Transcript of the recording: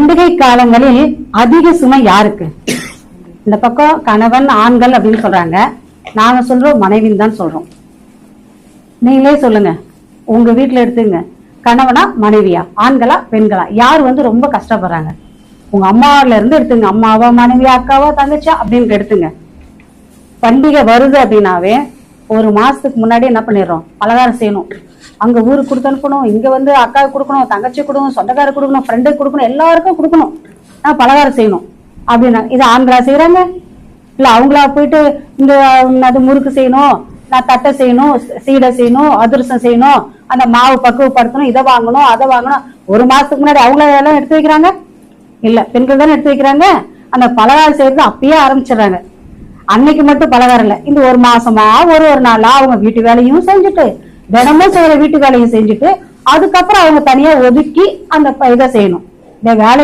பண்டிகை காலங்களில் அதிக சுமை யாருக்கு? இந்த பக்கம் கணவன் ஆண்கள் அப்படின்னு சொல்றாங்க. நாங்க சொல்றோம் மனைவின்னு தான் சொல்றோம். நீங்களே சொல்லுங்க. உங்க வீட்டுல எடுத்துங்க. கணவனா மனைவியா? ஆண்களா பெண்களா? யார் வந்து ரொம்ப கஷ்டப்படுறாங்க? உங்க அம்மாவில இருந்து எடுத்துங்க. அம்மாவா மனைவியா அக்காவா தங்கச்சா அப்படின்னு எடுத்துங்க. பண்டிகை வருது அப்படின்னாவே ஒரு மாசத்துக்கு முன்னாடி என்ன பண்ணிடுறோம்? பலகாரம் செய்யணும். அங்க ஊருக்கு கொடுத்து அனுப்பணும் இங்க வந்து அக்காவுக்கு கொடுக்கணும் தங்கச்சி கொடுக்கணும் சொந்தக்காரருக்கு கொடுக்கணும் ஃப்ரெண்டுக்கு கொடுக்கணும் எல்லாருக்கும் கொடுக்கணும். நான் பலகாரம் செய்யணும். அப்படின்னா இது ஆண்களா செய்யறாங்க இல்ல அவங்களா போயிட்டு இந்த அது முறுக்கு செய்யணும் நான் தட்டை செய்யணும் சீடை செய்யணும் அதிரசம் செய்யணும் அந்த மாவு பக்குவப்படுத்தணும் இதை வாங்கணும் அதை வாங்கணும். ஒரு மாசத்துக்கு முன்னாடி அவங்கள எல்லாம் எடுத்து வைக்கிறாங்க? இல்ல பெண்கள் தானே எடுத்து வைக்கிறாங்க? அந்த பலகாரம் செய்யறது அப்பயே ஆரம்பிச்சிடுறாங்க. அன்னைக்கு மட்டும் பலகாரம் இந்த ஒரு மாசமா ஒரு ஒரு நாளா அவங்க வீட்டு வேலையும் செஞ்சுட்டு தினமும் செய்யற வீட்டு வேலையும் செஞ்சுட்டு அதுக்கப்புறம் அவங்க தனியா ஒதுக்கி அந்த இதை செய்யணும். இந்த வேலை